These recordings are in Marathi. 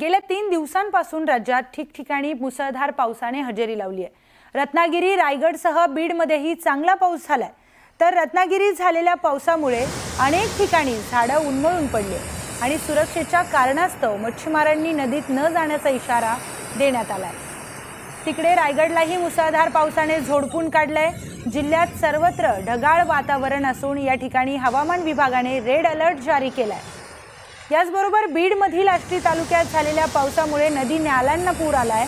गेल्या तीन दिवसांपासून राज्यात ठिकठिकाणी मुसळधार पावसाने हजेरी लावली आहे. रत्नागिरी रायगडसह बीडमध्येही चांगला पाऊस झालाय. तर रत्नागिरीत झालेल्या पावसामुळे अनेक ठिकाणी झाडं उन्मळून पडली आणि सुरक्षेच्या कारणास्तव मच्छीमारांनी नदीत न जाण्याचा इशारा देण्यात आलाय. तिकडे रायगडलाही मुसळधार पावसाने झोडपून काढलंय. जिल्ह्यात सर्वत्र ढगाळ वातावरण असून या ठिकाणी हवामान विभागाने रेड अलर्ट जारी केलाय. याचबरोबर बीडमधील आष्टी तालुक्यात झालेल्या पावसामुळे नदी नाल्यांना पूर आलाय.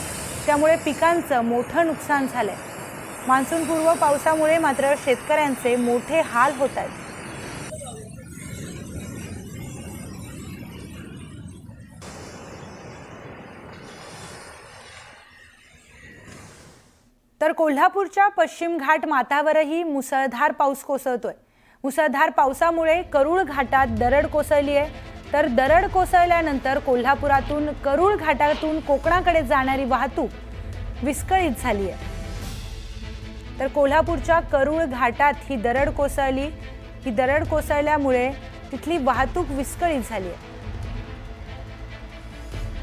त्यामुळे पिकांचं मोठं नुकसान झालंय. मान्सूनपूर्व पावसामुळे मात्र शेतकऱ्यांचे मोठे हाल होत आहेत तर कोल्हापूरच्या पश्चिम घाट माथावरही मुसळधार पाऊस कोसळतोय. मुसळधार पावसामुळे करूळ घाटात दरड कोसळली आहे तर दरड कोसळल्यानंतर कोल्हापुरातून करूळ घाटातून कोकणाकडे जाणारी वाहतूक विस्कळीत झाली आहे. तर कोल्हापूरच्या करूळ घाटात ही दरड कोसळली. ही दरड कोसळल्यामुळे तिथली वाहतूक विस्कळीत झाली आहे.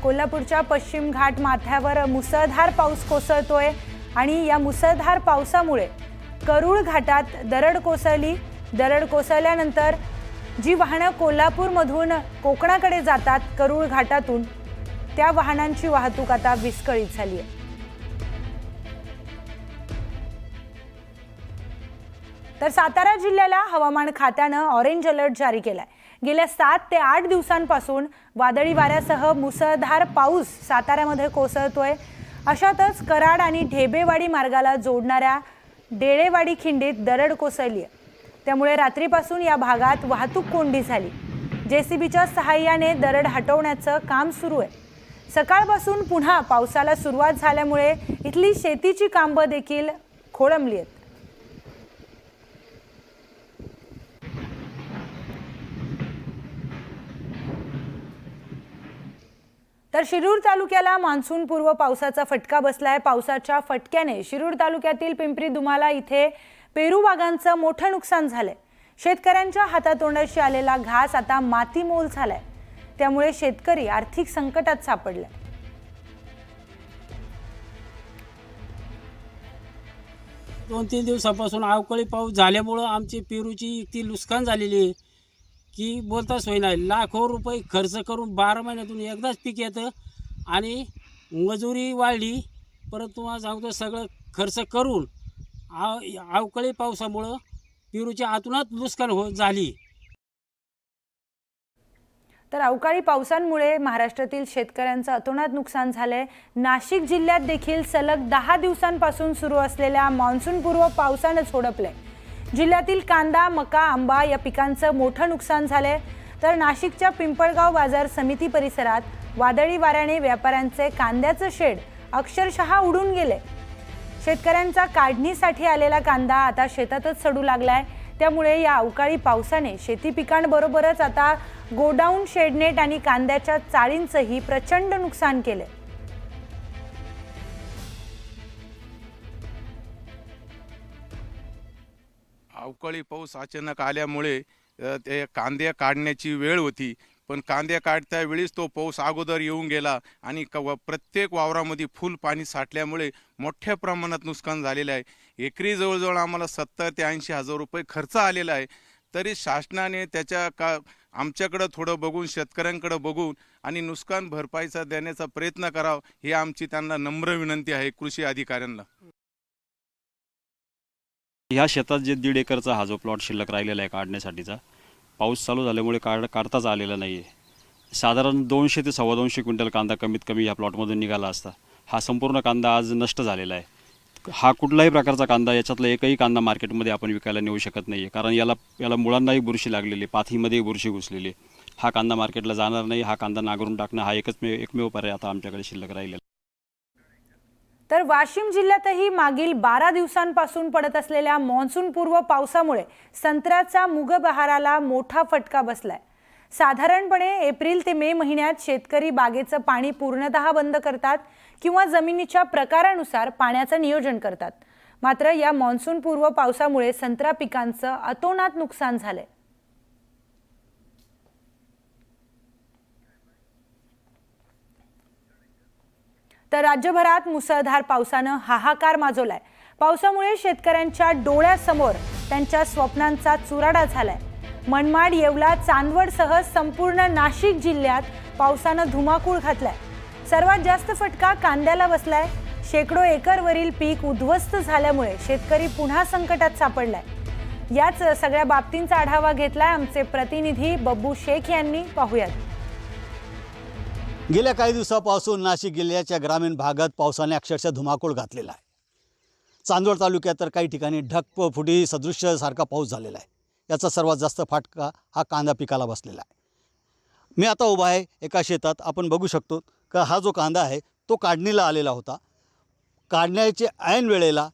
कोल्हापूरच्या पश्चिम घाट माथ्यावर मुसळधार पाऊस कोसळतोय आणि या मुसळधार पावसामुळे करूळ घाटात दरड कोसळली. दरड कोसळल्यानंतर जी वाहनं कोल्हापूरमधून कोकणाकडे जातात करूळ घाटातून त्या वाहनांची वाहतूक आता विस्कळीत झाली आहे. तर सातारा जिल्ह्याला हवामान खात्यानं ऑरेंज अलर्ट जारी केलाय. गेल्या सात ते आठ दिवसांपासून वादळी वाऱ्यासह मुसळधार पाऊस साताऱ्यामध्ये कोसळतोय. अशातच कराड आणि ढेबेवाडी मार्गाला जोडणाऱ्या डेळेवाडी खिंडीत दरड कोसळली आहे त्यामुळे रात्रीपासून या भागात वाहतूक कोंडी झाली. जेसीबीच्या सहाय्याने दरड हटवण्याचं काम सुरू आहे. सकाळपासून पुन्हा पावसाला सुरुवात झाल्यामुळे इथली शेतीची कांबं देखील खोळंबली आहेत. तर शिरूर तालुक्याला मान्सूनपूर्व पावसाचा फटका बसलाय. पावसाच्या फटक्याने शिरूर तालुक्यातील पिंपरी दुमाला इथे पेरू बागांचं मोठं नुकसान झालंय. शेतकऱ्यांच्या हातातोंडाशी आलेला घास आता मातीमोल झालाय. त्यामुळे शेतकरी आर्थिक संकटात सापडलाय दोन तीन दिवसापासून अवकाळी पाऊस झाल्यामुळं आमची पेरूची इतकी नुकसान झालेली आहे की बोलताच होई नाही. लाखो रुपये खर्च करून बारा महिन्यातून एकदाच पीक येतं आणि मजुरी वाढली. परत तुम्हाला सांगतो सगळं खर्च करून आव अवकाळी पावसामुळं पेरूच्या आतूनच नुकसान हो झाली. तर अवकाळी पावसांमुळे महाराष्ट्रातील शेतकऱ्यांचं अतोनात नुकसान झालंय. नाशिक जिल्ह्यात देखील सलग दहा दिवसांपासून सुरू असलेल्या मान्सूनपूर्व पावसानं झोडपलंय जिल्ह्यातील कांदा मका आंबा या पिकांचं मोठं नुकसान झालंय. तर नाशिकच्या पिंपळगाव बाजार समिती परिसरात वादळी वाऱ्याने व्यापाऱ्यांचे कांद्याचं शेड अक्षरशः उडून गेले शेतकऱ्यांचा काढणीसाठी आलेला कांदा आता शेतातच सडू लागलाय. त्यामुळे या अवकाळी पावसाने शेती पिकांबरोबरच आता गोडाऊन शेडनेट आणि कांद्याच्या चाळींचंही प्रचंड नुकसान केलंय. अवकाळी पाऊस अचानक आल्यामुळे ते कांदे काढण्याची वेळ होती. पण कांदे काढत्या वेळीच तो पाऊस अगोदर येऊन गेला आणि क- व- प्रत्येक वावरामध्ये फुल पाणी साठल्यामुळे मोठ्या प्रमाणात नुकसान झालेलं आहे. एकरी जवळजवळ आम्हाला सत्तर ते ऐंशी हजार रुपये खर्च आलेला आहे. तरी शासनाने त्याच्या का आमच्याकडं थोडं बघून शेतकऱ्यांकडं बघून आणि नुकसान भरपाईचा देण्याचा प्रयत्न करावा ही आमची त्यांना नम्र विनंती आहे कृषी अधिकाऱ्यांना. ह्या शेतात जे दीड एकरचा हा जो प्लॉट शिल्लक राहिलेला आहे काढण्यासाठीचा पाऊस चालू झाल्यामुळे काढ काढताच आलेला नाही आहे साधारण दोनशे ते सव्वा दोनशे क्विंटल कांदा कमीत कमी ह्या प्लॉटमधून निघाला असता हा संपूर्ण कांदा आज नष्ट झालेला आहे हा कुठलाही प्रकारचा कांदा याच्यातला एकही कांदा मार्केटमध्ये आपण विकायला नेऊ शकत नाही आहे कारण याला याला मुळांनाही बुरशी लागलेली आहे, पाथीमध्येही बुरशी घुसलेली आहे. हा कांदा मार्केटला जाणार नाही हा कांदा नांगरून टाकणं हा एकच मे एकमेव पर्याय आता आमच्याकडे शिल्लक राहिलेला आहे. तर वाशिम जिल्ह्यातही मागील बारा दिवसांपासून पडत असलेल्या मान्सूनपूर्व पावसामुळे संत्र्याचा मुगबहाराला मोठा फटका बसलाय. साधारणपणे एप्रिल ते मे महिन्यात शेतकरी बागेचं पाणी पूर्णतः बंद करतात किंवा जमिनीच्या प्रकारानुसार पाण्याचं नियोजन करतात. मात्र या मान्सूनपूर्व पावसामुळे संत्रा पिकांचं अतोनात नुकसान झालंय. तर राज्यभरात मुसळधार पावसानं हाहाकार माजवलाय. पावसामुळे शेतकऱ्यांच्या डोळ्यासमोर त्यांच्या स्वप्नांचा चुराडा झालाय. मनमाड येवला चांदवडसह संपूर्ण नाशिक जिल्ह्यात पावसानं धुमाकूळ घातलाय. सर्वात जास्त फटका कांद्याला बसलाय. शेकडो एकरवरील पीक उद्ध्वस्त झाल्यामुळे शेतकरी पुन्हा संकटात सापडलाय. याच सगळ्या बाबतींचा आढावा घेतलाय आमचे प्रतिनिधी बब्बू शेख यांनी. पाहूयात. गेल्या काही दिवसापासून नाशिक जिल्ह्याच्या ग्रामीण भागात पावसाने अक्षरशः धुमाकूळ घातलेला आहे. चांदवड तालुक्यात तर काही ठिकाणी ढग फुटी सदृश्यसारखा पाऊस झालेला आहे. याचा सर्वात जास्त फाटका हा कांदा पिकाला बसलेला आहे. मी आता उभा आहे एका शेतात. आपण बघू शकतो का हा जो कांदा आहे तो काढणीला आलेला होता. काढण्याचे ऐन वेळेला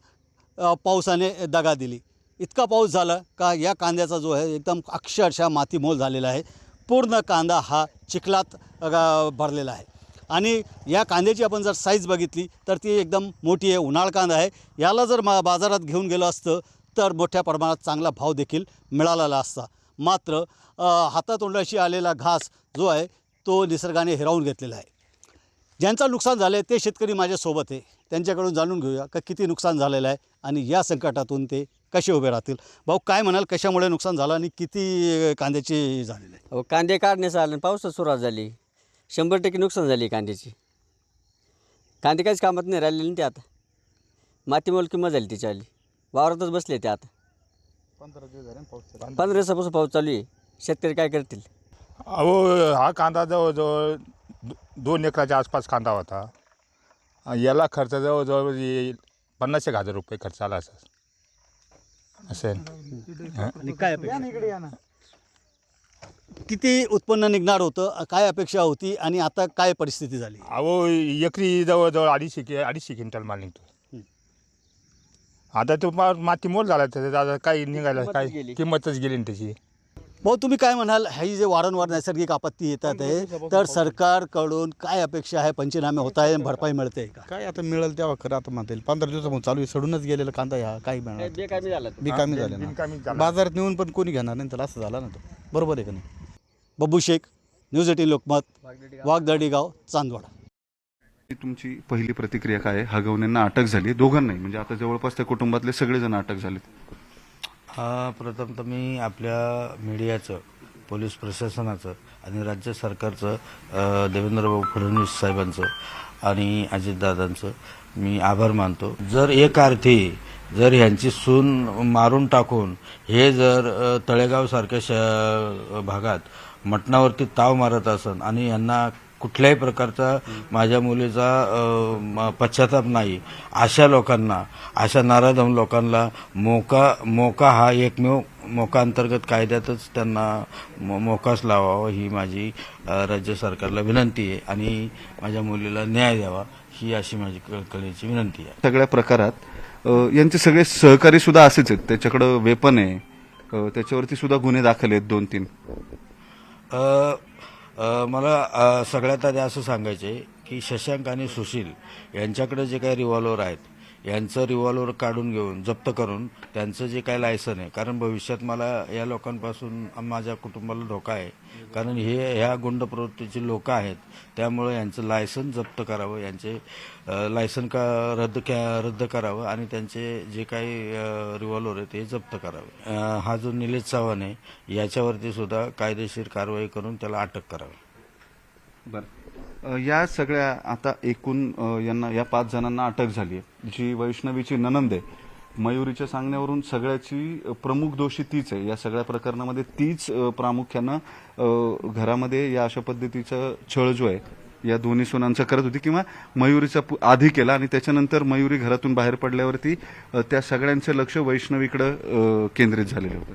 पावसाने दगा दिली. इतका पाऊस झाला का या कांद्याचा जो आहे एकदम अक्षरशः मातीमोल झालेला आहे. पूर्ण कांदा हा चिखलात भरलेला आहे. आणि या कांद्याची आपण जर साईज बघितली तर ती एकदम मोठी आहे उन्हाळ कांदा आहे. याला जर मा बाजारात घेऊन गेलो असतं तर मोठ्या प्रमाणात चांगला भाव देखील मिळालेला असता. मात्र हातातोंडाशी आलेला घास जो आहे तो निसर्गाने हिरावून घेतलेला आहे. ज्यांचं नुकसान झालं आहे ते शेतकरी माझ्यासोबत आहे. त्यांच्याकडून जाणून घेऊया का किती नुकसान झालेलं आहे आणि या संकटातून ते कसे उभे राहतील? भाऊ काय म्हणाल कशामुळे नुकसान झालं आणि किती कांद्याची झालेलं आहे? अहो कांदे काढण्याचं आलं पावसात सुरुवात झाली. शंभर टक्के नुकसान झाली कांद्याची. कांदे काहीच कामात नाही राहिलेले ना ते आता. मातीमोल किंमत झाली त्याची आली. वावरातच बसले ते आता. पंधरा दिवसापासून पाऊस चालू आहे. शेतकरी काय करतील? अहो हा कांदा जवळजवळ दो- दोन एकराच्या आसपास कांदा होता. याला खर्च जवळजवळ ये- पन्नास एक हजार रुपये खर्च आला असं असेल आणि काय अपेक्षा? किती उत्पन्न निघणार होतं? काय अपेक्षा होती? आणि आता काय परिस्थिती झाली? अहो एकरी जवळजवळ अडीचशे कि अडीचशे क्विंटल माल निघतो आता तो मा- माती मोल झाला त्याचा आता काही निघायला गेली. किंमतच गेली ना त्याची. भाऊ तुम्ही काय म्हणाल? ही जे वारंवार नैसर्गिक आपत्ती येतात आहे तर सरकारकडून काय अपेक्षा आहे? पंचनामे होत आहे भरपाई मिळते का? काय आता मिळेल तेव्हा खरं आता म्हणता येईल पंधरा दिवसापासून चालू आहे सडूनच गेलेला कांदा ह्या काही मिळणार बेकामी झाला तो. बिकामी झाले ना. बाजारात नेऊन पण कोणी घेणार नाही तर असं झालं ना तो. बरोबर आहे का नाही? बब्बू शेख न्यूज एटीन लोकमत वाघदर्डी गाव चांदवड तुमची पहिली प्रतिक्रिया काय आहे? हगवण्यांना अटक झाली दोघांनाही? म्हणजे आता जवळपास त्या कुटुंबातले सगळेजण अटक झालेत. प्रथम तर मी आपल्या मीडियाचं पोलीस प्रशासनाचं आणि राज्य सरकारचं अ, देवेंद्रभाऊ फडणवीस साहेबांचं आणि अजितदादांचं मी आभार मानतो. जर एक अर्थी जर ह्यांची सून मारून टाकून हे जर तळेगावसारख्या श भागात मटणावरती ताव मारत असन आणि यांना कुठल्याही प्रकारचा माझ्या मुलीचा पश्चाताप नाही. अशा लोकांना अशा नाराधम लोकांना मोका मोका हा एकमेव मोका अंतर्गत कायद्यातच त्यांना मोकाच लावावा ही माझी राज्य सरकारला विनंती आहे आणि माझ्या मुलीला न्याय द्यावा ही अशी माझी कळकळीची विनंती आहे. सगळ्या प्रकारात यांचे सगळे सहकारी सुद्धा असेच आहेत. त्याच्याकडं वेपन आहे. त्याच्यावरती सुद्धा गुन्हे दाखल आहेत दोन तीन मला सगळ्यात आधी असं सांगायचं आहे की शशांक आणि सुशील यांच्याकडे जे काही रिव्हॉल्वर आहेत यांचं रिव्हॉल्वर काढून घेऊन जप्त करून त्यांचं जे काही लायसन आहे. कारण भविष्यात मला या लोकांपासून माझ्या कुटुंबाला धोका आहे. कारण हे ह्या गुंड प्रवृत्तीचे लोक आहेत. त्यामुळे यांचं लायसन जप्त करावं यांचे लायसन का रद्द रद्द करावं आणि त्यांचे जे काही रिव्हॉल्वर आहे ते जप्त करावे. हा जो निलेश चव्हाण आहे याच्यावरती सुद्धा कायदेशीर कारवाई करून त्याला अटक करावी. बरं. या सगळ्या आता एकूण यांना या पाच जणांना अटक झाली आहे. जी वैष्णवीची ननंद आहे मयुरीच्या सांगण्यावरून सगळ्याची प्रमुख दोषी तीच आहे. या सगळ्या प्रकरणामध्ये तीच प्रामुख्यानं घरामध्ये या अशा पद्धतीचा छळ जो आहे. या दोन्ही सुनांचा करत होती किंवा मयुरीचा पु- आधी केला आणि त्याच्यानंतर मयुरी घरातून बाहेर पडल्यावरती त्या सगळ्यांचं लक्ष वैष्णवीकडं केंद्रित झालेलं होतं.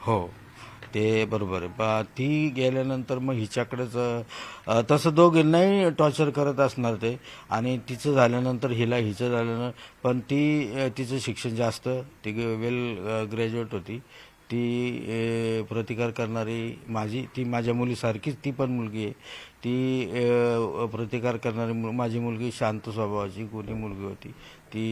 हो. ते बरोबर आहे. बा ती गेल्यानंतर मग हिच्याकडेच तसं तसं दोघींनाही टॉर्चर करत असणार ते. आणि तिचं झाल्यानंतर हिला हिचं झाल्यानं पण ती तिचं शिक्षण जास्त ती वेल ग्रॅज्युएट होती. ती प्रतिकार करणारी माझी ती माझ्या मुलीसारखीच ती पण मुलगी आहे. ती प्रतिकार करणारी मु- माझी मुलगी शांत स्वभावाची गुणी मुलगी होती. ती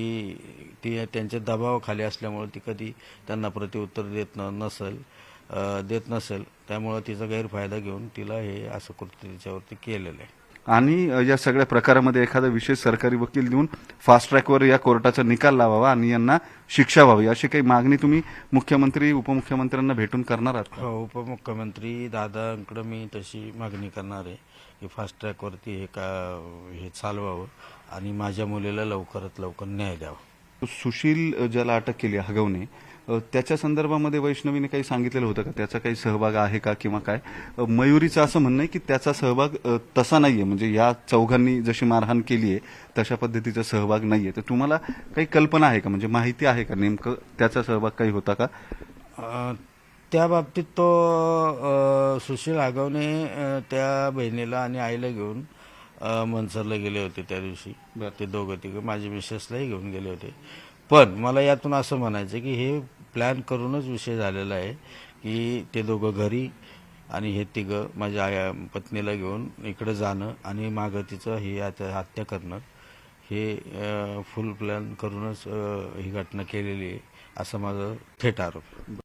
ती त्यांच्या दबावाखाली असल्यामुळे ती कधी त्यांना प्रतिउत्तर देत नसेल. देत नसेल त्यामुळं तिचा गैरफायदा घेऊन तिला हे असं कृत्य तिच्यावरती केलेलं आहे आणि या सगळ्या प्रकारामध्ये एखादा विशेष सरकारी वकील देऊन फास्ट ट्रॅकवर या कोर्टाचा निकाल लावावा आणि यांना शिक्षा व्हावी अशी काही मागणी तुम्ही मुख्यमंत्री उपमुख्यमंत्र्यांना भेटून करणार आहात? हो उपमुख्यमंत्री दादांकडं मी तशी मागणी करणार आहे की फास्ट ट्रॅकवरती हे का हे चालवावं आणि माझ्या मुलीला लवकरात लवकर न्याय द्यावा सुशील ज्याला अटक केली हगवणे त्याच्या संदर्भामध्ये वैष्णवीने काही सांगितलेलं होतं का? त्याचा काही सहभाग आहे का किंवा काय? मयुरीचं असं म्हणणं आहे की त्याचा सहभाग तसा नाहीये. म्हणजे या चौघांनी जशी मारहाण केली आहे तशा पद्धतीचा सहभाग नाहीये. तर तुम्हाला काही कल्पना आहे का? म्हणजे माहिती आहे का? नेमकं त्याचा सहभाग काही होता का? त्या बाबतीत तो सुशील आगवणे अ, त्या बहिणीला आणि आईला घेऊन मनसरला गेले होते त्या दिवशी. ते दोघं तिघं माझ्या मिसेसलाही घेऊन गेले होते. पण मला यातून असं म्हणायचं की हे प्लॅन करूनच विषय झालेला आहे की ते दोघं घरी आणि हे तिघं माझ्या आया पत्नीला घेऊन इकडं जाणं आणि मागं तिचं हे आता हत्या करणं. हे फुल प्लॅन करूनच ही घटना केलेली आहे असं माझं थेट आरोप.